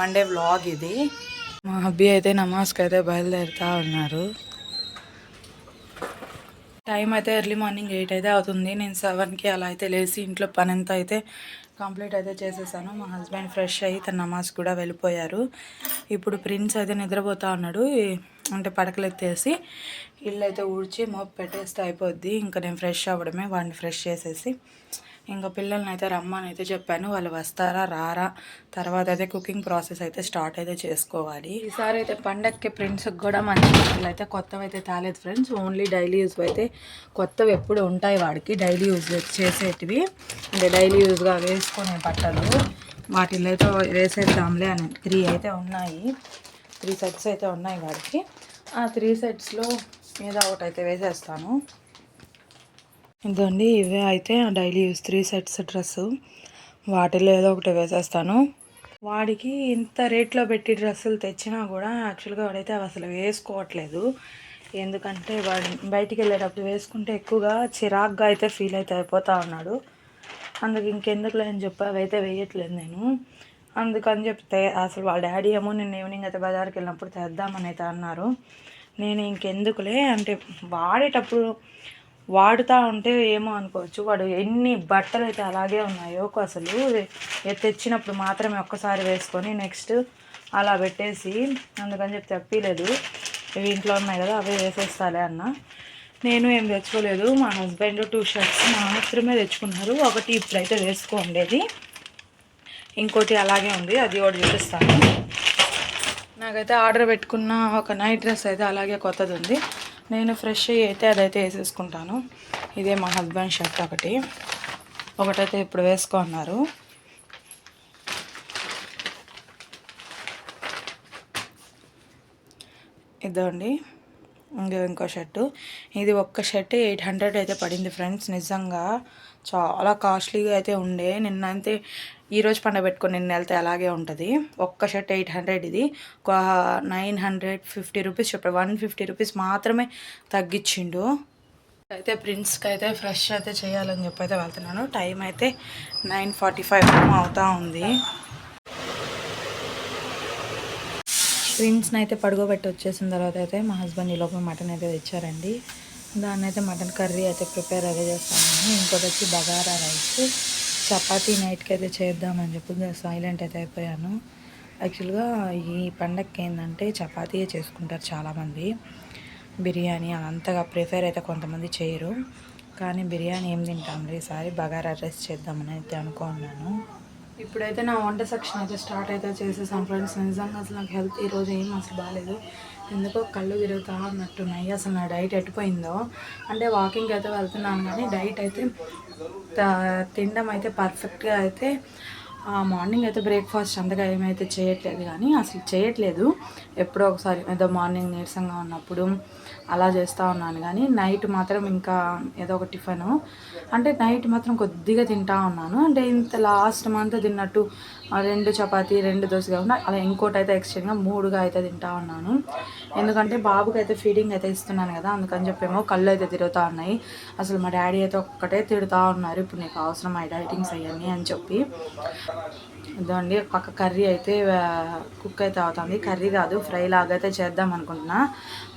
Monday vlog ఇది. మా hubby అయితే నమాజ్కి అయితే బయలుదేరుతా ఉన్నారు. టైం అయితే ఎర్లీ మార్నింగ్ ఎయిట్ అయితే అవుతుంది. నేను సెవెన్కి అలా అయితే లేచి ఇంట్లో పని అంతా అయితే కంప్లీట్ అయితే చేసేసాను. మా హస్బెండ్ ఫ్రెష్ అయ్యి తన నమాజ్ కూడా వెళ్ళిపోయారు. ఇప్పుడు ప్రిన్స్ అయితే నిద్రపోతా ఉన్నాడు. అంటే పడకలెత్తేసి ఇల్లు అయితే ఊడ్చి మోపు పెట్టేస్తే అయిపోద్ది. ఇంకా నేను ఫ్రెష్ అవ్వడమే వాడిని ఫ్రెష్ చేసేసి ఇంకా పిల్లల్ని అయితే రమ్మని అయితే చెప్పాను. వాళ్ళు వస్తారా రారా? తర్వాత అయితే కుకింగ్ ప్రాసెస్ అయితే స్టార్ట్ అయితే చేసుకోవాలి. ఈసారి అయితే పండక్కి ఫ్రెండ్స్కి కూడా మంచి బట్టలు అయితే కొత్తవి అయితే తాలేదు ఫ్రెండ్స్. ఓన్లీ డైలీ యూజ్ అయితే కొత్తవి ఎప్పుడు ఉంటాయి వాడికి. డైలీ యూజ్ చేసేటివి. అంటే డైలీ యూజ్గా వేసుకునే బట్టలు. వాటిల్లో అయితే వేసేద్దాంలే అని త్రీ అయితే ఉన్నాయి. త్రీ సెట్స్ అయితే ఉన్నాయి వాడికి. ఆ త్రీ సెట్స్లో ఏదో ఒకటి అయితే వేసేస్తాను. ఇదండి ఇవే అయితే daily use three sets dress వాటిలో ఏదో ఒకటి వేసేస్తాను. వాడికి ఇంత రేట్లో పెట్టి డ్రెస్సులు తెచ్చినా కూడా యాక్చువల్గా వాడైతే అవి అసలు వేసుకోవట్లేదు. ఎందుకంటే వాడు బయటికి వెళ్ళేటప్పుడు వేసుకుంటే ఎక్కువగా చిరాగ్గా అయితే ఫీల్ అయితే అయిపోతా ఉన్నాడు. అందుకు ఇంకెందుకులే అని చెప్పి అవి అయితే వేయట్లేదు నేను. అందుకని చెప్తే అసలు వాళ్ళ డాడీ ఏమో నేను ఈవినింగ్ అయితే బజార్కి వెళ్ళినప్పుడు తెద్దామని అయితే అన్నారు. నేను ఇంకెందుకులే అంటే వాడేటప్పుడు వాడుతూ ఉంటే ఏమో అనుకోవచ్చు. వాడు ఎన్ని బట్టలు అయితే అలాగే ఉన్నాయో అసలు తెచ్చినప్పుడు మాత్రమే ఒక్కసారి వేసుకొని నెక్స్ట్ అలా పెట్టేసి అందుకని చెప్పి తెప్పిలేదు. ఇవి ఇంట్లో ఉన్నాయి కదా అవే వేసేస్తాలే అన్న. నేను ఏం తెచ్చుకోలేదు. మా హస్బెండ్ టూ షర్ట్స్ మాత్రమే తెచ్చుకున్నారు. ఒకటి ఇప్పుడైతే వేసుకోండేది ఇంకోటి అలాగే ఉంది. అది కూడా చూపిస్తాను. నాకైతే ఆర్డర్ పెట్టుకున్న ఒక నైట్ డ్రెస్ అయితే అలాగే కొత్తది ఉంది. నేను ఫ్రెష్ అయితే అదైతే వేసేసుకుంటాను. ఇదే మా హస్బెండ్ షర్ట్ ఒకటి. ఒకటైతే ఇప్పుడు వేసుకున్నారు ఇదండి ఇంకో ఇంకో షర్టు ఇది ఒక్క షర్ట్ ఎయిట్ హండ్రెడ్ అయితే పడింది ఫ్రెండ్స్ నిజంగా చాలా కాస్ట్లీగా అయితే ఉండే. నిన్న అయితే ఈరోజు పండగ పెట్టుకొని నిన్న వెళ్తే అలాగే ఉంటుంది. ఒక్క షర్ట్ ఎయిట్ హండ్రెడ్ ఇది. ఒక నైన్ హండ్రెడ్ ఫిఫ్టీ రూపీస్ చెప్పాడు. వన్ ఫిఫ్టీ రూపీస్ మాత్రమే తగ్గించిండు. అయితే ప్రిన్స్కి అయితే ఫ్రెష్ అయితే చేయాలని చెప్పి అయితే వెళ్తున్నాను. టైం అయితే నైన్ ఫార్టీ ఫైవ్ అవుతా ఉంది. ప్రిన్స్ని అయితే పడుకోబెట్టి వచ్చేసిన తర్వాత అయితే మా హస్బెండ్ ఈ లోపల మటన్ అయితే తెచ్చారండి. దాన్ని అయితే మటన్ కర్రీ అయితే ప్రిపేర్ అయితే చేస్తాను ఇంకోటి వచ్చి బగారా రైస్. చపాతీ నైట్కి అయితే చేద్దామని చెప్పి సైలెంట్ అయితే అయిపోయాను. యాక్చువల్గా ఈ పండగకి ఏంటంటే చపాతీయే చేసుకుంటారు చాలామంది. బిర్యానీ అంతగా ప్రిఫర్ అయితే కొంతమంది చేయరు. కానీ బిర్యానీ ఏం తింటాం ఈసారి బగారా రైస్ చేద్దామని అయితే అనుకున్నాను. ఇప్పుడైతే నా వంట సెక్షన్ అయితే స్టార్ట్ అయితే చేసేసాను ఫ్రెండ్స్. నిజంగా అసలు నాకు హెల్త్ ఈరోజు ఏం అసలు బాగాలేదు ఎందుకో కళ్ళు తిరుగుతా ఉన్నట్టున్నాయి. అసలు నా డైట్ ఎట్టుపోయిందో అంటే వాకింగ్ అయితే వెళ్తున్నాను కానీ డైట్ అయితే తినడం అయితే పర్ఫెక్ట్గా అయితే మార్నింగ్ అయితే బ్రేక్ఫాస్ట్ అంతగా ఏమైతే చేయట్లేదు కానీ అసలు చేయట్లేదు. ఎప్పుడో ఒకసారి ఏదో మార్నింగ్ నీరసంగా ఉన్నప్పుడు అలా చేస్తూ ఉన్నాను. కానీ నైట్ మాత్రం ఇంకా ఏదో ఒక టిఫిన్. అంటే నైట్ మాత్రం కొద్దిగా తింటా ఉన్నాను. అంటే ఇంత లాస్ట్ మంత్ తిన్నట్టు రెండు చపాతీ రెండు దోశ కాకుండా అలా ఇంకోటి అయితే ఎక్స్ట్రాగా మూడుగా అయితే తింటా ఉన్నాను. ఎందుకంటే బాబుకి అయితే ఫీడింగ్ అయితే ఇస్తున్నాను కదా అందుకని చెప్పేమో కళ్ళు అయితే తిరుగుతూ ఉన్నాయి. అసలు మా డాడీ అయితే ఒక్కటే తిడుతూ ఉన్నారు. ఇప్పుడు నీకు అవసరం ఐ డైటింగ్స్ అవన్నీ అని చెప్పి. ఇదండి పక్క కర్రీ అయితే కుక్ అయితే అవుతుంది. కర్రీ కాదు ఫ్రై లాగైతే చేద్దాం అనుకుంటున్నా.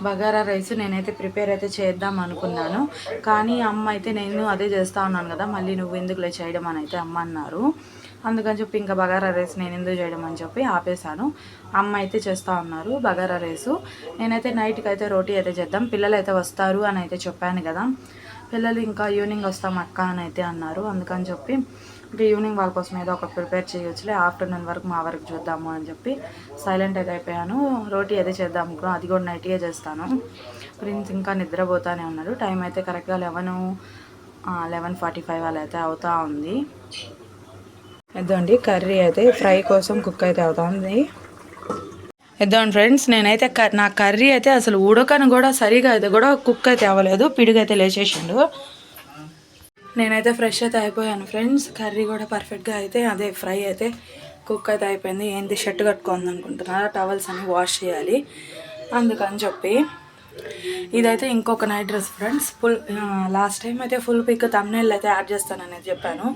బగారా రైస్ నేనైతే ప్రిపేర్ అయితే చేద్దాం అనుకున్నాను. కానీ అమ్మ అయితే నేను అదే చేస్తా ఉన్నాను కదా మళ్ళీ నువ్వు ఎందుకులే చేయడం అని అయితే అమ్మ అన్నారు. అందుకని చెప్పి ఇంకా బగారా రైస్ నేను ఎందుకు చేయడం అని చెప్పి ఆపేశాను. అమ్మ అయితే చేస్తూ ఉన్నారు బగారా రైసు. నేనైతే నైట్కి అయితే రోటీ అయితే చేద్దాం. పిల్లలు అయితే వస్తారు అని అయితే చెప్పాను కదా. పిల్లలు ఇంకా ఈవినింగ్ వస్తాం అక్క అని అయితే అన్నారు. అందుకని చెప్పి ఇంకా ఈవినింగ్ వాళ్ళ కోసం ఏదో ఒకటి ప్రిపేర్ చేయొచ్చులే. ఆఫ్టర్నూన్ వరకు మా వరకు చూద్దాము అని చెప్పి సైలెంట్ అయితే అయిపోయాను. రోటీ అయితే చేద్దాం అనుకున్నాను అది కూడా నైట్గా చేస్తాను. ప్రిన్స్ ఇంకా నిద్రపోతానే ఉన్నాడు. టైం అయితే కరెక్ట్గా లెవెన్ లెవెన్ ఫార్టీ ఫైవ్ అలా అయితే అవుతా ఉంది. ఇదండి కర్రీ అయితే ఫ్రై కోసం కుక్ అయితే అవుతుంది ఇద్దాం ఫ్రెండ్స్ నేనైతే నా కర్రీ అయితే అసలు ఉడకను కూడా సరిగా అయితే కూడా కుక్ అయితే అవ్వలేదు. పిడుగైతే లేచేసిండు. నేనైతే ఫ్రెష్ అయితే అయిపోయాను ఫ్రెండ్స్ కర్రీ కూడా పర్ఫెక్ట్గా అయితే అదే ఫ్రై అయితే కుక్ అయితే అయిపోయింది. ఏంటి షర్ట్ కట్టుకుంది అనుకుంటున్నారా టవల్స్ అన్ని వాష్ చేయాలి. అందుకని చెప్పి ఇదైతే ఇంకొక night dress friends full last time అయితే ఫుల్ పిక్ తమ్నేల్ అయితే యాడ్ చేస్తానని చెప్పాను.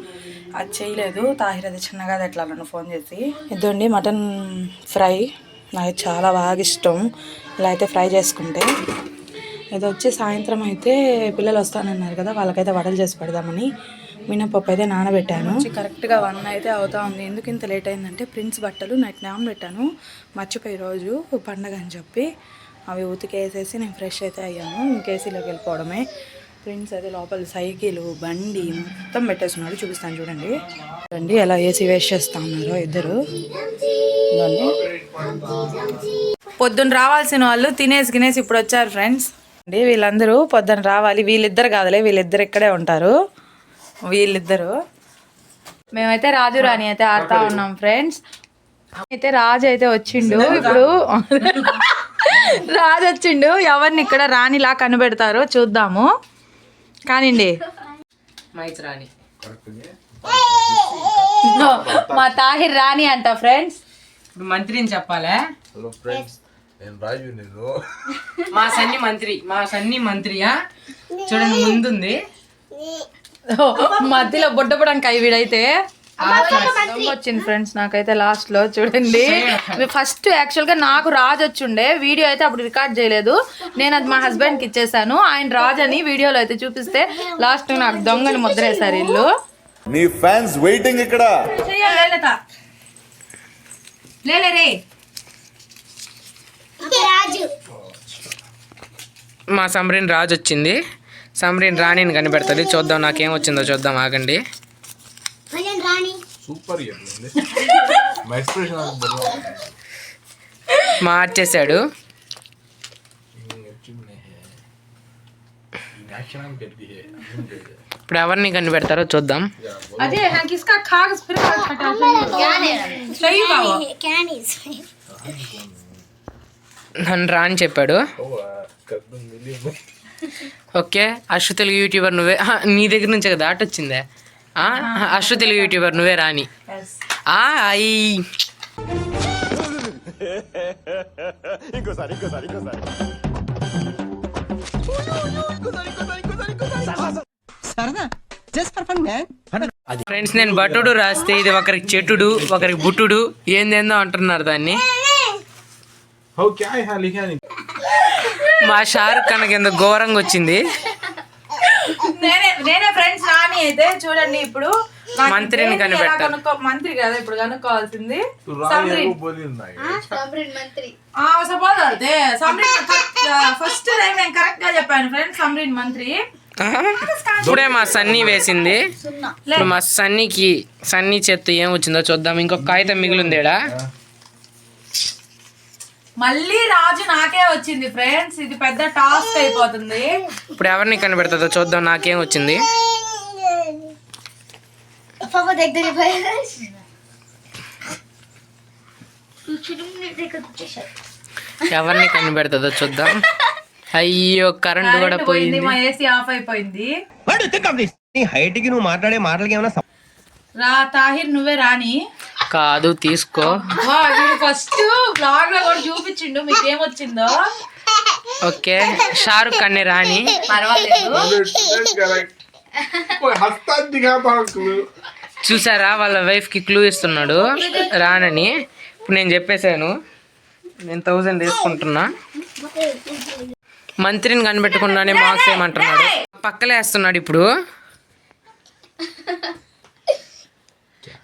అది చేయలేదు. తాహిర్ అయితే చిన్నగా అది ఎట్లా నన్ను ఫోన్ చేసి. ఇదండి మటన్ ఫ్రై నాకు చాలా బాగా ఇష్టం. ఇలా అయితే ఫ్రై చేసుకుంటే. ఇది వచ్చి సాయంత్రం అయితే పిల్లలు వస్తానన్నారు కదా వాళ్ళకైతే వడలు చేసి పెడదామని. మినపప్పు అయితే నానబెట్టాను. కరెక్ట్గా వన్ అయితే అవుతా ఉంది. ఎందుకు ఇంత లేట్ అయిందంటే ప్రిన్స్ బట్టలు నైట్ నానబెట్టాను మర్చిపోయి రోజు పండగ అని చెప్పి అవి ఉతికేసేసి నేను ఫ్రెష్ అయితే అయ్యాను. ఇంకేసీలోకి వెళ్ళిపోవడమే. ప్రిన్స్ అయితే లోపల సైకిల్ బండి మొత్తం పెట్టేస్తున్నాడు. చూపిస్తాను చూడండి. చూడండి ఎలా ఏసీ వేస్ట్ చేస్తా ఉన్నారు ఇద్దరు. పొద్దున్న రావాల్సిన వాళ్ళు తినేసి గినేసి ఇప్పుడు వచ్చారు ఫ్రెండ్స్. అండి. వీళ్ళందరూ పొద్దున్న రావాలి. వీళ్ళిద్దరు కాదులే వీళ్ళిద్దరు ఇక్కడే ఉంటారు. వీళ్ళిద్దరు. మేమైతే రాజు రాణి అయితే ఆడుతా ఉన్నాం ఫ్రెండ్స్. అయితే రాజు అయితే వచ్చిండు. ఇప్పుడు రాజు వచ్చిండు. ఎవరిని ఇక్కడ రాణిలా కనిపెడతారో చూద్దాము. కానివ్వండి మైత్రి రాణి. మా తాహిర్ రాణి అంట ఫ్రెండ్స్. ఇప్పుడు మంత్రిని చెప్పాలా? Hello friends. నేను రాజు నేను. మా సన్ని మంత్రి మా సన్ని మంత్రియా? చూడండి ముందుంది. మధ్యలో బుడ్డపడానికి అవి వీడైతే దొంగ వచ్చింది ఫ్రెండ్స్ నాకైతే లాస్ట్లో చూడండి ఫస్ట్ యాక్చువల్గా నాకు రాజు వచ్చిండే వీడియో అయితే అప్పుడు రికార్డ్ చేయలేదు. నేను అది మా హస్బెండ్కి ఇచ్చేసాను. ఆయన రాజు అని వీడియోలో అయితే చూపిస్తే లాస్ట్ నాకు దొంగని ముద్రేశారు ఇల్లు నీ ఫ్యాన్స్ వెయిటింగ్ ఇక్కడ. లేలే రే. మా సమరీన్ రాజు వచ్చింది. సమరీన్ రాణిని కనిపెడుతుంది. చూద్దాం నాకేం వచ్చిందో చూద్దాం ఆగండి. సూపర్ ఇయర్లండి మా ఎక్స్ప్రెషన్ మార్చేశాడు. ఇప్పుడు ఎవరిని కనిపెడతారో చూద్దాం. అదే కిస్కా కాగజ్ ఫిర్ నన్ను రా అని చెప్పాడు. ఓకే అశ్వ తెలుగు యూట్యూబర్ నువ్వే. నీ దగ్గర నుంచే కదా ఆట వచ్చిందే? ఆ, అశ్వ తెలుగు యూట్యూబర్ నువ్వే రాని ఆ, అయి ఫ్రెండ్స్ నేను బట్టుడు రాస్తే ఇది ఒకరికి చెట్టుడు ఒకరికి బుట్టుడు ఏందేందో అంటున్నారు దాన్ని. మా షారుఖ్ ఖాన్ కింద ఘోరంగా వచ్చింది. చూడండి ఇప్పుడు. మంత్రిని కనిపెట్టాలి. మంత్రి కదా ఇప్పుడు కనుక్కోవాల్సింది. సపోజ్ అదే సమ్రీన్ ఫస్ట్ టైం నేను కరెక్ట్గా చెప్పాను సమ్రీన్ మంత్రి. ఇప్పుడే మా సన్నీ వేసింది. ఇప్పుడు మా సన్నీకి సన్నీ చెత్త ఏం వచ్చిందో చూద్దాం. ఇంకొక కాగితం మిగిలిందేడా? మళ్ళీ రాజు నాకే వచ్చింది ఫ్రెండ్స్. ఇది పెద్ద టాస్క్ అయిపోతుంది. ఇప్పుడు ఎవరిని కనిపెడుతుందో చూద్దాం నాకేం వచ్చింది? ఎవరిని కనిపెడుతుందో చూద్దాం. అయ్యో కరెంట్ కూడా పోయింది. మా ఏసీ ఆఫ్ అయిపోయింది. నీ హైట్కి నువ్వు మాట్లాడే మాటలకి ఏమైనా రా తాహిర్ నువ్వే రాని. కాదు తీసుకో. ఫస్ట్ బ్లాగ్లో కూడా చూపించిండు మీకేమొచ్చిందో. ఓకే షారుక్ అన్ని రాని. పర్వాలేదు. చూసారా వాళ్ళ వైఫ్కి క్లూ ఇస్తున్నాడు. రానని. ఇప్పుడు నేను చెప్పేశాను. నేను థౌజండ్ వేసుకుంటున్నా. మంత్రిని కనిపెట్టకుండానే మాస్ ఏమంటున్నాడు. పక్కలేస్తున్నాడు ఇప్పుడు.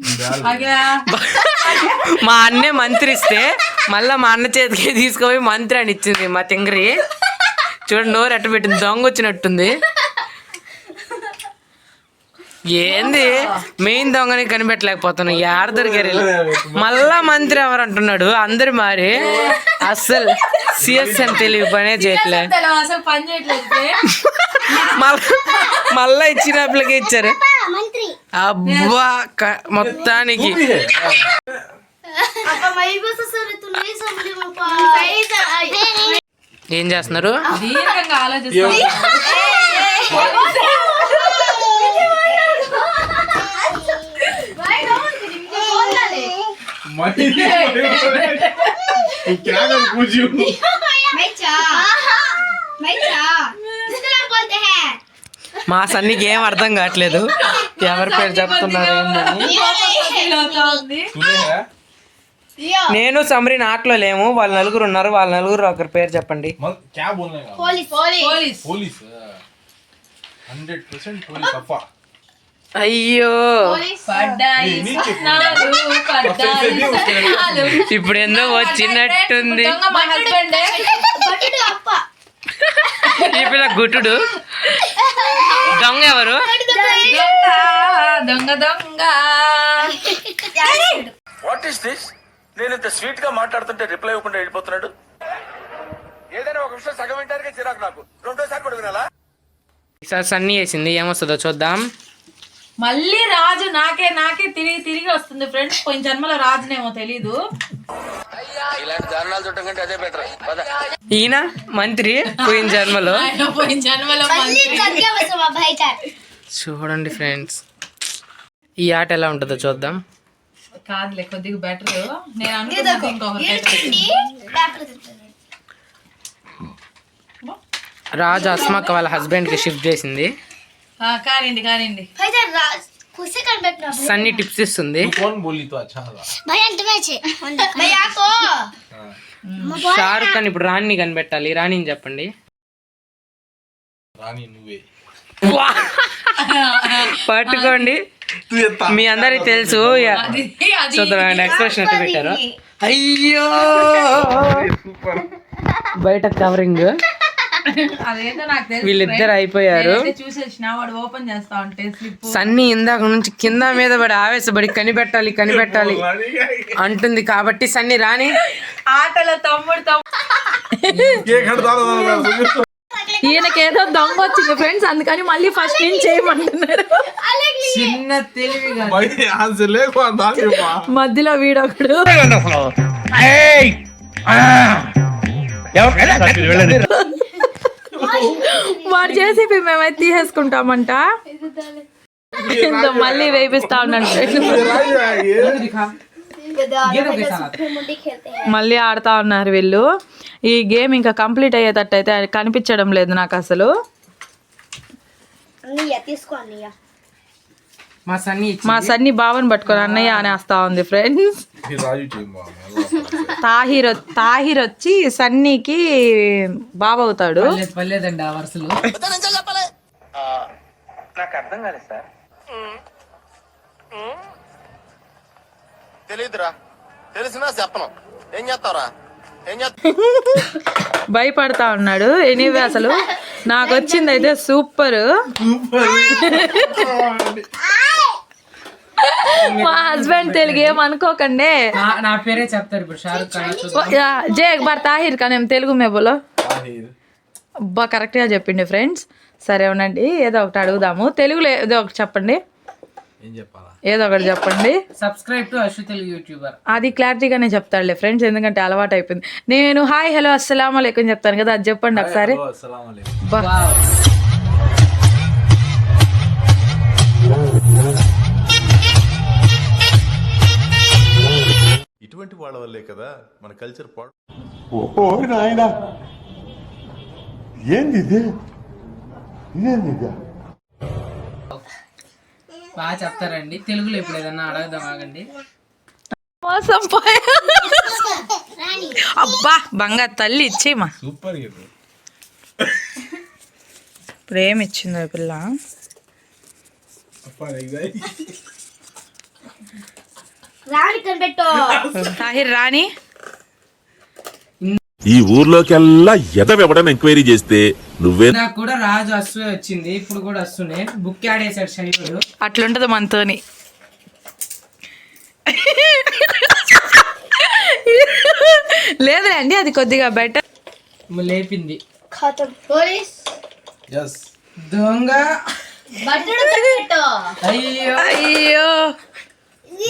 మా అన్నే మంత్రి ఇస్తే మళ్ళా మా అన్న చేతికి తీసుకుపోయి మంత్రి అని ఇచ్చింది మా తింగరి. చూడండి నోరు ఎట్ట పెట్టింది దొంగ వచ్చినట్టుంది. ఏంది మెయిన్ దొంగని కనిపెట్టలేకపోతున్నాం యాడ దొరికారు మళ్ళా మంత్రి ఎవరు అంటున్నాడు అందరు మారి అస్సలు సిఎస్ అని తెలివి పనే చేయట్లే మళ్ళా మళ్ళా ఇచ్చిన అప్పటికే ఇచ్చారు అబ్బా మొత్తానికి ఏం చేస్తున్నారు मैं तू क्या कर पूछी मैं चा मैं चा किसको नाम बोलते हैं మా సన్నికి ఏం అర్థం కావట్లేదు ఎవరి పేరు చెప్తున్నారు ఏందని ఫీల్ అవుతా ఉంది तूने है यो నేను సమరి నాట్లో లేము వాళ్ళ నలుగురు ఉన్నారు వాళ్ళ నలుగురు ఒకరి పేరు చెప్పండి मन क्या बोलने का पुलिस पुलिस పోలీస్ पुलिस అయ్యో. ఇప్పుడు ఏందో వచ్చినట్టుంది? ఇప్పుడు గుట్టుడు? దొంగ ఎవరు? దొంగ దొంగ. వాట్ ఇస్ దిస్ నేను ఇంత స్వీట్గా మాట్లాడుతుంటే రిప్లై ఇవ్వకుండా వెళ్ళిపోతున్నాడు. ఏదైనా ఒక విషయం సగం వింటారు చిరాకు నాకు. రెండోసారి కూడా సన్నీ వేసింది. ఏమొస్తుందో చూద్దాం. మళ్ళీ రాజు నాకే నాకే తిరిగి తిరిగి వస్తుంది ఫ్రెండ్స్ కొంచెం జన్మలో రాజునేమో తెలీదు. ఈయన మంత్రి పోయిన జన్మలో. చూడండి ఫ్రెండ్స్ ఈ ఆట ఎలా ఉంటుందో చూద్దాం. కాదులే కొద్దిగా బెటర్ నేను అనుకున్నాను రాజు అస్మాక్ వాళ్ళ హస్బెండ్కి షిఫ్ట్ చేసింది. కానివ్వండి కానివ్వండి भाई जा राज खुशी कर बैठना సన్నీ టిప్స్ ఇస్తుంది तू कौन बोली तो अच्छा था भाई अंत में छे भैया को షారుఖ్ ఖాన్ ఇప్పుడు రాణిని కనిపెట్టాలి రాణిని చెప్పండి रानी नुवे పట్టుకోండి तू ये ता- మీ అందరికి తెలుసు యా- అది అది చూద్దాం ఎక్స్ప్రెషన్ ఎట్లా పెట్టారు అయ్యో सुपर బయట కవరింగ్ వీళ్ళిద్దరు అయిపోయారు. సన్నీ ఇందాక నుంచి కింద మీద పడి ఆవేశపడి కనిపెట్టాలి కనిపెట్టాలి అంటుంది కాబట్టి సన్నీ రాని. ఆటలో తమ్ముడు ఈయనకేదో దమ్ వచ్చింది ఫ్రెండ్స్ అందుకని మళ్ళీ ఫస్ట్ ఏం చేయమంటున్నారు. మధ్యలో వీడొకడు వాడు చేసి మేమైతే తీసేసుకుంటామంట. మళ్ళీ వేపిస్తా ఉన్నాను మళ్ళీ ఆడుతా ఉన్నారు వీళ్ళు. ఈ గేమ్ ఇంకా కంప్లీట్ అయ్యేటట్టు అయితే కనిపించడం లేదు నాకు అసలు. మా సన్ని బావని పట్టుకొని అన్నయ్య అనేస్తా ఉంది ఫ్రెండ్స్ తాహిర్ తాహిర్ వచ్చి సన్నీకి బావ అవుతాడు పర్లేదు, పర్లేదండి ఆ వరుసలు. నాకు అర్థం కాలేదు సార్. తెలియదురా తెలిసినా చెప్పను. ఏం చేస్తావురా? భయపడతా ఉన్నాడు. ఎనీవే అసలు నాకు వచ్చింది అయితే సూపర్. మా హస్బెండ్ తెలుగు ఏమనుకోకండి నా పేరే చెప్తారు ఇప్పుడు షారుఖ్ ఖాన్ జే అక్బర్ తాహిర్ ఖాన్ ఏం తెలుగు మే బోలో అబ్బా కరెక్ట్గా చెప్పిండి ఫ్రెండ్స్. సరే ఉండండి ఏదో ఒకటి అడుగుదాము. తెలుగులో ఏదో ఒకటి చెప్పండి. ఏదో ఒకటి చెప్పండి. Subscribe to Ashwa Telugu YouTuber అది క్లారిటీగానే చెప్తాడులే ఫ్రెండ్స్ ఎందుకంటే అలవాటు అయిపోయింది. నేను హాయ్ హలో అస్సలం అలైకుం చెప్తాను కదా అది చెప్పండి ఒకసారి. బా. ఇటువంటి వాళ్ళ వల్లే కదా మన కల్చర్ పాడు. ఓ నాయనా. ఏంది ఇది ఇదేంది ఇది బాగా చెప్తారండి. తెలుగులో ఇప్పుడు ఏదన్నా అడగదాం ఆగండి. మోసం పోయా. అబ్బా బంగారు తల్లి ఇచ్చేయమా సూపర్ ఇప్పుడు ఏమి ఇచ్చిందో పిల్ల. రాణి కనిపెట్టో. తాహిర్ రాణి. ఈ ఊర్లోకెల్లా ఎదవెవడని ఎంక్వైరీ చేస్తే నువ్వే నాకు కూడా రాజు అస్సు వచ్చింది ఇప్పుడు కూడా అస్సునే. బుక్ ఆడేశాడు శైలుడు అట్లుంటది మనతోని లేదులే అండి అది కొద్దిగా బెటర్ లేపింది. ఖతం. పోలీస్. ఎస్ దొంగ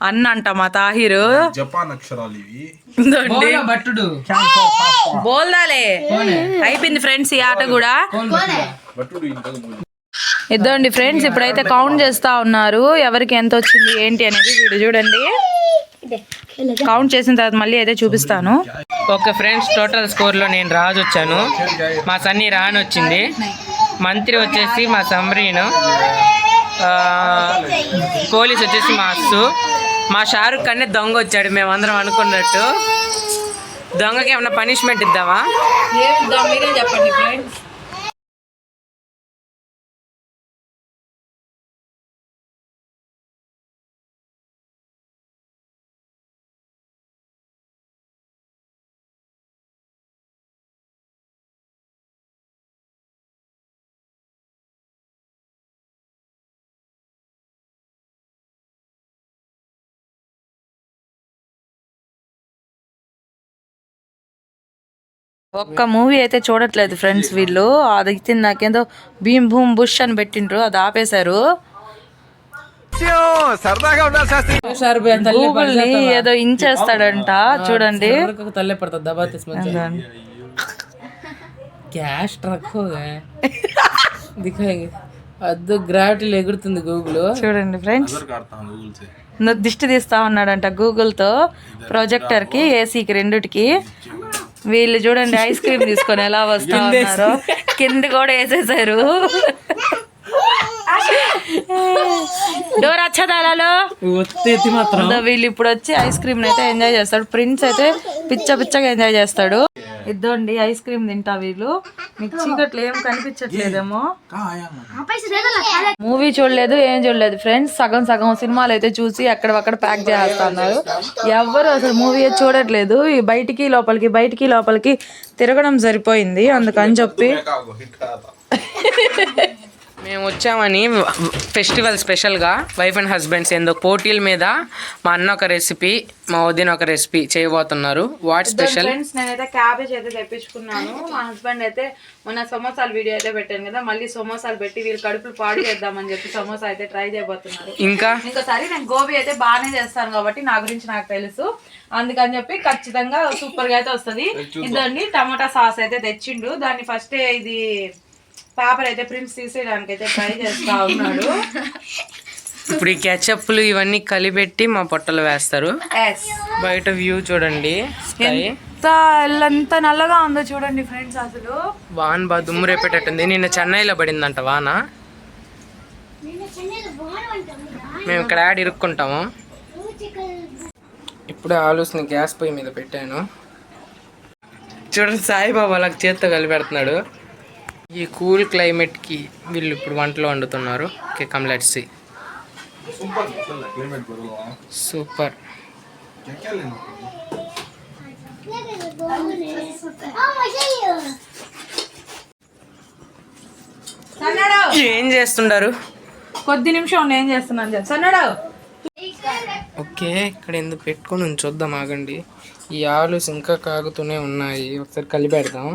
అన్న అంట మా తాహిరు. జపాన్ అక్షరాలు ఇవి. బోల్దాలే అయిపోయింది ఫ్రెండ్స్ ఈ ఆట కూడా. ఇద్దండి ఫ్రెండ్స్ ఇప్పుడైతే కౌంట్ చేస్తా ఉన్నారు. ఎవరికి ఎంత వచ్చింది ఏంటి అనేది వీడు చూడండి. కౌంట్ చేసిన తర్వాత మళ్ళీ అయితే చూపిస్తాను. ఓకే ఫ్రెండ్స్ టోటల్ స్కోర్లో నేను రాజు వచ్చాను మా సన్నీ రాని వచ్చింది మంత్రి వచ్చేసి మా సంబ్రీను ఆ, పోలీస్ వచ్చేసి మా అస్సు. మా షారుఖ్ ఖాన్ దొంగ వచ్చాడు మేమందరం అనుకున్నట్టు. దొంగకి ఏమైనా పనిష్మెంట్ ఇద్దామా? చెప్పండి ఫ్రెండ్స్ ఒక్క మూవీ అయితే చూడట్లేదు ఫ్రెండ్స్ వీళ్ళు. అది నాకేందో భీమ్ భూమ్ బుష్ అని పెట్టిండ్రు అది ఆపేశారు. ఏదో ఇంచేస్తాడంట చూడండి. తల్లే పడుతుంది క్యాష్ ట్రక్ అద్దు గ్రావిటీలు ఎగురుతుంది గూగుల్ చూడండి ఫ్రెండ్స్ దిష్టి తీస్తా ఉన్నాడంట గూగుల్తో ప్రొజెక్టర్కి ఏసీకి రెండుకి వీళ్ళు చూడండి ఐస్ క్రీమ్ తీసుకొని ఎలా వస్తా ఉన్నారు కింద కూడా వేసేసారు. డోర్ మాత్రం. వీళ్ళు ఇప్పుడు వచ్చి ఐస్ క్రీమ్ అయితే ఎంజాయ్ చేస్తాడు. ప్రిన్స్ అయితే పిచ్చ పిచ్చగా ఎంజాయ్ చేస్తాడు. ఇద్దండి ఐస్ క్రీమ్ తింటా వీళ్ళు. మీకు చీకట్లు ఏం కనిపించట్లేదేమో. మూవీ చూడలేదు ఏం చూడలేదు. ఫ్రెండ్స్ సగం సగం సినిమాలు అయితే చూసి అక్కడ ప్యాక్ చేస్తున్నారు ఎవరు అసలు మూవీ చూడట్లేదు. బయటికి లోపలికి బయటికి లోపలికి తిరగడం సరిపోయింది అందుకని చెప్పి. మేము వచ్చామని ఫెస్టివల్ స్పెషల్గా వైఫ్ అండ్ హస్బెండ్స్ ఏందో పోటీల మీద మా అన్న ఒక రెసిపీ మా వదిన ఒక రెసిపీ చేయబోతున్నారు. What special? ఫ్రెండ్స్ నేనైతే క్యాబేజ్ అయితే తెప్పించుకున్నాను. మా హస్బెండ్ అయితే మొన్న సమోసాల వీడియో అయితే పెట్టాను కదా మళ్ళీ సమోసాలు పెట్టి వీళ్ళు కడుపులు పాడు చేద్దామని చెప్పి సమోసా అయితే ట్రై చేయబోతున్నారు. ఇంకా? ఇంకోసారి నేను గోబీ అయితే బాగానే చేస్తాను కాబట్టి నా గురించి నాకు తెలుసు. అందుకని చెప్పి ఖచ్చితంగా సూపర్గా అయితే వస్తుంది. ఇదండి టమాటా సాస్ అయితే తెచ్చిండు. దాన్ని ఫస్ట్ ఇది పేపర్ అయితే ప్రింట్స్ తీసేయడానికి అయితే ట్రై చేస్తా ఉన్నాడు. ఇప్పుడు ఈ కెచప్లు ఇవన్నీ కలిపెట్టి మా పొట్టలు వేస్తారు. బయట వ్యూ చూడండి ఎంత ఎంత నల్లగా ఉందో చూడండి ఫ్రెండ్స్ అసలు. వాన్ బాగా దుమ్ము రేపేటట్టుంది. నిన్న చెన్నైలో పడిందంట వాన? మేము ఇక్కడ యాడ్ ఇరుక్కుంటాము. ఇప్పుడే ఆలోచన గ్యాస్ పొయ్యి మీద పెట్టాను. చూడండి సాయిబాబా అలా చేత్తో కలిపెడుతున్నాడు. ఈ కూల్ క్లైమేట్కి వీళ్ళు ఇప్పుడు వంటలు వండుతున్నారు. ఓకే సూపర్ ఏం చేస్తున్నారు కొద్ది నిమిషం నేను చేస్తున్నాను సన్నాడు ఓకే ఇక్కడ ఎందుకు పెట్టుకొని చూద్దాం ఆగండి. ఈ ఆలుస్ ఇంకా కాగుతూనే ఉన్నాయి. ఒకసారి కలిపెడదాం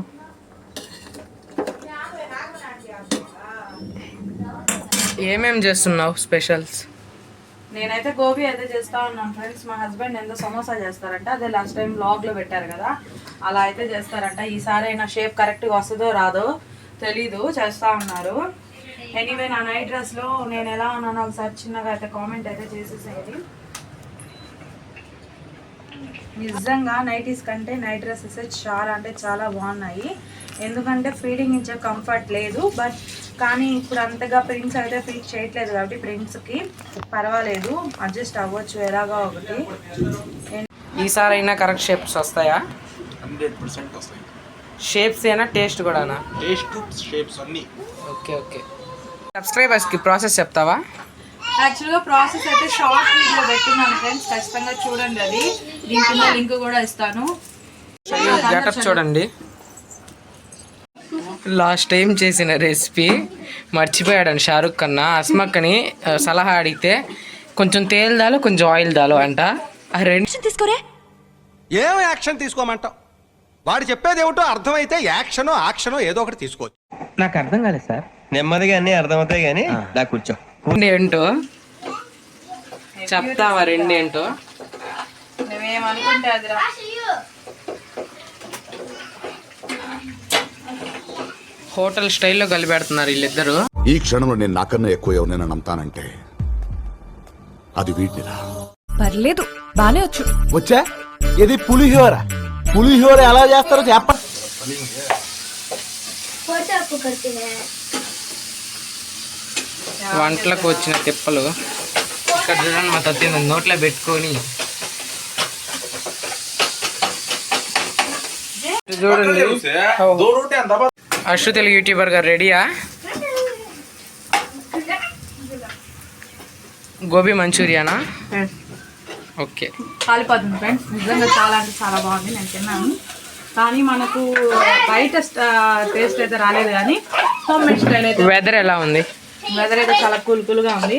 ఏమేం చేస్తున్నావు స్పెషల్స్? నేనైతే గోబీ అయితే చేస్తా ఉన్నాను ఫ్రెండ్స్. మా హస్బెండ్ ఎంతో సమోసా చేస్తారంట. అదే లాస్ట్ టైం బ్లాగ్లో పెట్టారు కదా. అలా అయితే చేస్తారంట. ఈసారి అయినా షేప్ కరెక్ట్గా వస్తుందో రాదో తెలీదు. చేస్తా ఉన్నారు. ఎనీవే నా నైట్ డ్రెస్లో నేను ఎలా ఉన్నానో ఒకసారి చిన్నగా అయితే కామెంట్ అయితే చేసేసేది నిజంగా నైటీస్ కంటే నైట్ డ్రెస్సెస్ చాలా అంటే చాలా బాగున్నాయి. ఎందుకంటే ఫీడింగ్ ఇచ్చే కంఫర్ట్ లేదు బట్ కానీ ఇప్పుడు అంతగా ప్రింట్స్ అయితే ఫీడ్ చేయట్లేదు కాబట్టి ప్రింట్స్కి పర్వాలేదు. అడ్జస్ట్ అవ్వచ్చు ఎలాగా ఒకటి. ఈసారి అయినా కరెక్ట్ షేప్స్ వస్తాయా? హండ్రెడ్ పర్సెంట్ వస్తాయి. షేప్స్ అయినా టేస్ట్ కూడానా? టేస్ట్ షేప్స్ అన్ని. Okay okay. సబ్స్క్రైబర్స్కి ప్రాసెస్ చెప్తావా? యాక్చువల్గా ప్రాసెస్ అయితే షార్ట్ వీడియో పెట్టున్నాను ఫ్రెండ్స్ ఖచ్చితంగా చూడండి అది. దీని కింద లింక్ కూడా ఇస్తాను. చూడండి. లాస్ట్ టైం చేసిన రెసిపీ మర్చిపోయాడు షారుఖ్ కన్నా. అస్మక్కని సలహా అడిగితే కొంచెం తేల్ దాలో కొంచెం ఆయిల్ దాలో అంట. ఆ రెండు ఏం యాక్షన్ తీసుకోమంటావు? వాడు చెప్పేది ఏమిటో అర్థమైతే యాక్షన్ యాక్షన్ ఏదో ఒకటి తీసుకోవచ్చు. నాకు అర్థం కాలేదు సార్. నెమ్మదిగా అన్ని అర్థమవుతాయి కానీ దా కూర్చో. రెండు ఏంటో చెప్తావా రెండు ఏంటో నువ్వేమనుకుంటే హోటల్ స్టైల్లో కలిపెడుతున్నారు వీళ్ళిద్దరు. ఈ క్షణంలో నేను నాకన్నా ఎక్కువ ఎవరినైనా నమ్ముతానంటే అది వీటిరా పర్లేదు బానే వచ్చు. వచ్చా? ఇది పులిహోర పులిహోర ఎలా చేస్తారో చెప్ప. వంటలకు వచ్చిన తిప్పలు. ఇక్కడ చూడండి మా తత్తి నోట్లో పెట్టుకొని. ఇది చూడండి. అశ్రు తెలుగు యూట్యూబర్ గారు రెడీయా? గోబీ మంచూరియానా? ఓకే. కాలిపోతుంది ఫ్రెండ్స్. నిజంగా చాలా అంటే చాలా బాగుంది. నేను తిన్నాను. కానీ మనకు బయట టేస్ట్ అయితే రాలేదు కానీ హోమ్ మేడ్ స్టైల్ అయితే వెదర్ ఎలా ఉంది? వెదర్ అయితే చాలా కూల్ కూల్గా ఉంది.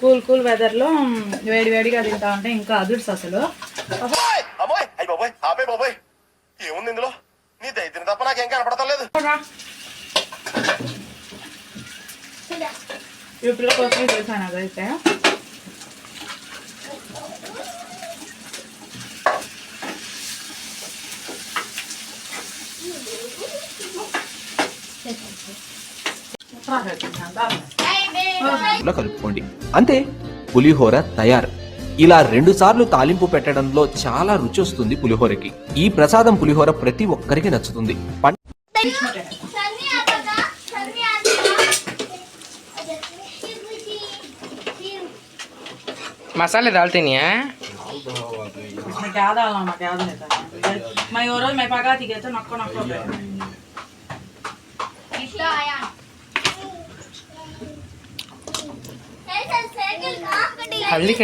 కూల్ కూల్ వెదర్లో వేడి వేడిగా తింటా ఉంటే ఇంకా అదుర్స్ అసలు. ఏముంది ఇందులో? నీ తప్ప నాకేం కనపడతా లేదు ఇప్పుడు కోసం చేశాను అదైతే. కలుపుకోండి. అంతే పులిహోర తయారు. ఇలా రెండు సార్లు తాలింపు పెట్టడంలో చాలా రుచి వస్తుంది పులిహోరకి. ఈ ప్రసాదం పులిహోర ప్రతి ఒక్కరికి నచ్చుతుంది. మసాలా దాల్తేనియా? హల్దీ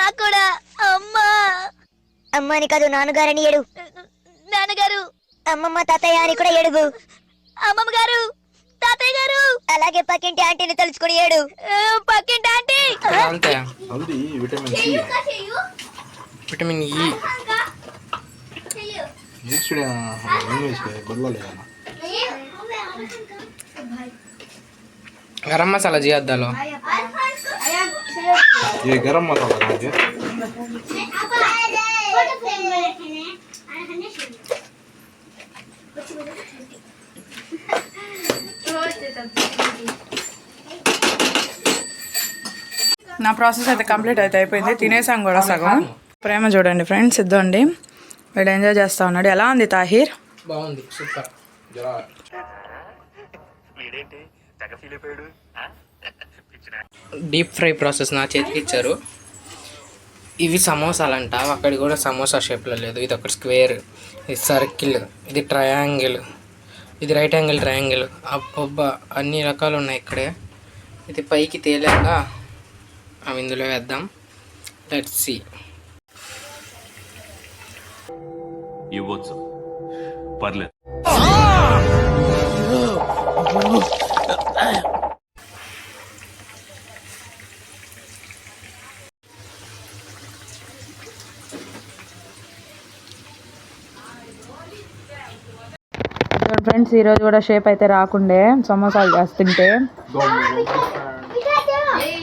నాకు అమ్మా! అమ్మని కాదు నాన్నగారని ఏడు. నాన్నగారు! అమ్మమ్మ తాతయ్య అని కూడా ఏడుగు. అమ్మమ్మ గారు! తాతయ్య గారు! అలాగే పక్కింటి ఆంటీని తలుచుకుని ఏడు. పక్కింటి aunty! Vitamin C. Vitamin E. Garam masala చేయొద్దాలో ये गरम मसाला डालिए నా ప్రాసెస్ అయితే కంప్లీట్ అయితే అయిపోయింది తినేసాం కూడా సగం ప్రేమ చూడండి ఫ్రెండ్స్ ఇద్దండి వీడు ఎంజాయ్ చేస్తా ఉన్నాడు ఎలా ఉంది తాహిర్ బాగుంది సూపర్ డీప్ ఫ్రై ప్రాసెస్ నా చేతికి ఇచ్చారు. ఇవి సమోసాలంట అక్కడి కూడా సమోసా షేప్లో లేదు. ఇది ఒక స్క్వేర్ ఇది సర్కిల్ ఇది ట్రయాంగిల్ ఇది రైట్ యాంగిల్ ట్రయాంగిల్. అబ్బా అన్ని రకాలు ఉన్నాయి ఇక్కడే. ఇది పైకి తేలాక అవి ఇందులో వేద్దాం. లెట్స్ సి ఇవ్వచ్చు. పర్లేదు. ఫ్రెండ్స్ ఈరోజు కూడా షేప్ అయితే రాకుండే సమోసాలు చేస్తుంటే.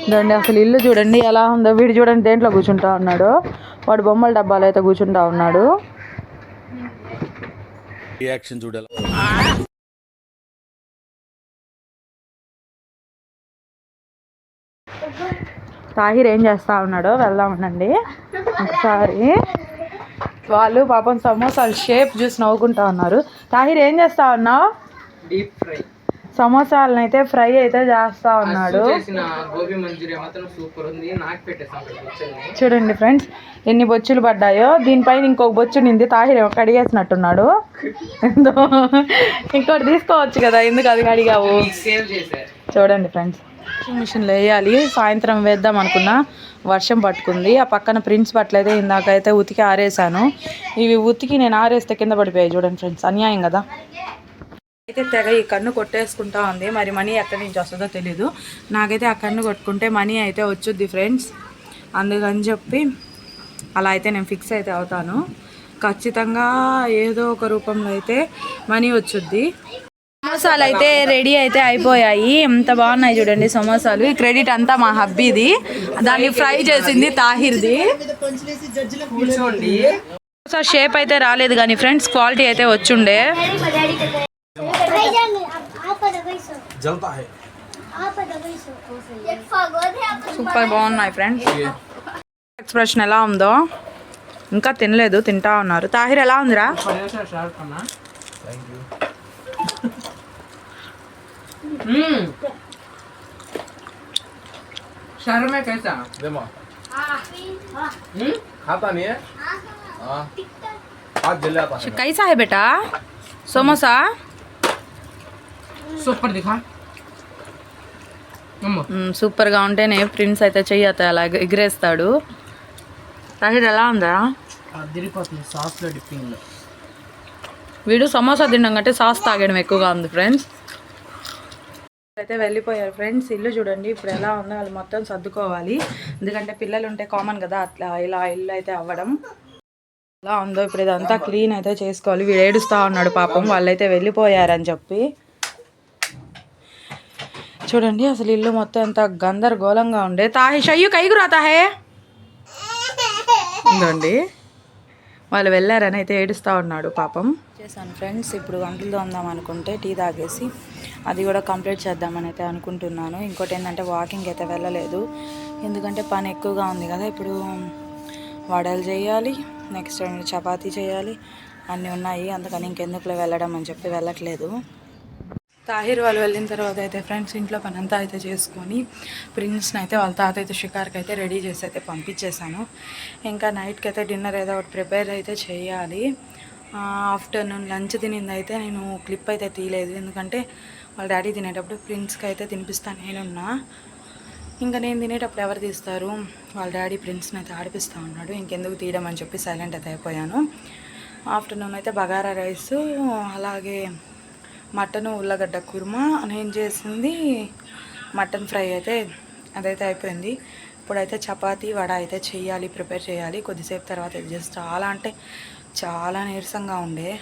చూడండి అసలు ఇల్లు చూడండి ఎలా ఉందో. వీడు చూడండి దేంట్లో కూర్చుంటా ఉన్నాడు. వాడు బొమ్మల డబ్బాలు అయితే కూర్చుంటా ఉన్నాడు. రియాక్షన్ చూడాలి. తాహిర్ ఏం చేస్తా ఉన్నాడో వెళ్దాం ఉండండి ఒకసారి. వాళ్ళు పాపం సమోసాలు షేప్ చూసి నవ్వుకుంటా ఉన్నారు. తాహిర్ ఏం చేస్తా ఉన్నావు డీప్ ఫ్రై. సమోసాలను అయితే ఫ్రై అయితే చేస్తా ఉన్నాడు. చూడండి ఫ్రెండ్స్ ఎన్ని బొచ్చులు పడ్డాయో. దీనిపైన ఇంకొక బొచ్చు నింది. తాహిర్ ఒక అడిగేసినట్టున్నాడు ఇంకోటి తీసుకోవచ్చు కదా. ఎందుకు అది అడిగావు చూడండి ఫ్రెండ్స్. వాషింగ్ మిషన్లో వేయాలి. సాయంత్రం వేద్దాం అనుకున్నా. వర్షం పట్టుకుంది. ఆ పక్కన ప్రింట్స్ పట్లయితే ఇందాకైతే ఉతికి ఆరేసాను ఇవి ఉతికి నేను ఆరేస్తే కింద పడిపోయాయి చూడండి ఫ్రెండ్స్. అన్యాయం కదా? అయితే తెగ ఈ కన్ను కొట్టేసుకుంటా ఉంది. మరి మనీ ఎక్కడి నుంచి వస్తుందో తెలీదు. నాకైతే ఆ కన్ను కొట్టుకుంటే మనీ అయితే వచ్చుద్ది ఫ్రెండ్స్. అందుకని చెప్పి అలా అయితే నేను ఫిక్స్ అయితే అవుతాను. ఖచ్చితంగా ఏదో ఒక రూపంలో అయితే మనీ వచ్చుద్ది. సమోసాలు అయితే రెడీ అయితే అయిపోయాయి. ఎంత బాగున్నాయి చూడండి సమోసాలు. ఈ క్రెడిట్ అంతా మా హబ్బీది. దాన్ని ఫ్రై చేసింది తాహిర్ది. సమోసా షేప్ అయితే రాలేదు కానీ ఫ్రెండ్స్ క్వాలిటీ అయితే వచ్చిండే. సూపర్ బాగున్నాయి ఫ్రెండ్స్ ఎక్స్ప్రెషన్ ఎలా ఉందో. ఇంకా తినలేదు తింటా ఉన్నారు. తాహిర్ ఎలా ఉందిరా? शहर में कैसा देमा खाता नहीं है हाँ हाथ जल जाता है కైసా హై బేటా సమోసా सुपर दिखा అమ్మో మ్మ్, సూపర్గా ఉంటేనే ప్రిన్స్ అయితే చెయ్యి అయితే అలా ఎగిరేస్తాడు తాహిర్ ఎలా ఉందా అదిరిపోతుంది సాస్లో డిప్పింగ్లో వీడు సమోసా తినడం కంటే సాస్ తాగడం ఎక్కువగా ఉంది ఫ్రెండ్స్ అయితే వెళ్ళిపోయారు. ఫ్రెండ్స్ ఇల్లు చూడండి. ఇప్పుడు ఎలా ఉందో వాళ్ళు మొత్తం సర్దుకోవాలి. ఎందుకంటే పిల్లలు ఉంటే కామన్ కదా. అట్లా ఇలా ఇల్లు అయితే అవ్వడం. ఎలా ఉందో ఇప్పుడు ఇదంతా క్లీన్ అయితే చేసుకోవాలి. వీడు ఏడుస్తూ ఉన్నాడు పాపం. వాళ్ళైతే వెళ్ళిపోయారని చెప్పి. చూడండి అసలు ఇల్లు మొత్తం ఎంత గందరగోళంగా ఉండే. తాహే అయ్యో కైగురా తాహే. ఉందండి వాళ్ళు వెళ్ళారని అయితే ఏడుస్తూ ఉన్నాడు పాపం. చేశాను ఫ్రెండ్స్. ఇప్పుడు వంటలు తోందాం అనుకుంటే టీ తాగేసి అది కూడా కంప్లీట్ చేద్దామని అయితే అనుకుంటున్నాను. ఇంకోటి ఏంటంటే వాకింగ్ అయితే వెళ్ళలేదు. ఎందుకంటే పని ఎక్కువగా ఉంది కదా ఇప్పుడు వడలు చేయాలి నెక్స్ట్ చపాతీ చేయాలి అన్నీ ఉన్నాయి. అందుకని ఇంకెందుకులో వెళ్ళడం అని చెప్పి వెళ్ళట్లేదు. తాహిర్ వాళ్ళు వెళ్ళిన తర్వాత అయితే ఫ్రెండ్స్ ఇంట్లో పని అంతా అయితే చేసుకొని ప్రిన్స్ని అయితే వాళ్ళ తాత అయితే షికార్కి అయితే రెడీ చేసి అయితే పంపించేశాను. ఇంకా నైట్కి అయితే డిన్నర్ ఏదో ఒకటి ప్రిపేర్ అయితే చేయాలి. ఆఫ్టర్నూన్ లంచ్ తినింది అయితే నేను క్లిప్ అయితే తీయలేదు. ఎందుకంటే వాళ్ళ డాడీ తినేటప్పుడు ప్రిన్స్కి అయితే తినిపిస్తాను నేనున్నా. ఇంకా నేను తినేటప్పుడు ఎవరు తీస్తారు? వాళ్ళ డాడీ ప్రిన్స్ని అయితే ఆడిపిస్తూ ఉన్నాడు. ఇంకెందుకు తీయడం అని చెప్పి సైలెంట్ అయితే అయిపోయాను. ఆఫ్టర్నూన్ అయితే బగారా రైస్ అలాగే మటన్ ఉల్లగడ్డ కుర్మా నేను చేసింది మటన్ ఫ్రై అయితే అదైతే అయిపోయింది. ఇప్పుడైతే చపాతీ వడ అయితే చేయాలి ప్రిపేర్ చేయాలి. కొద్దిసేపు తర్వాత ఇది జస్ట్ చాలా అంటే చాలా నీరసంగా ఉండే.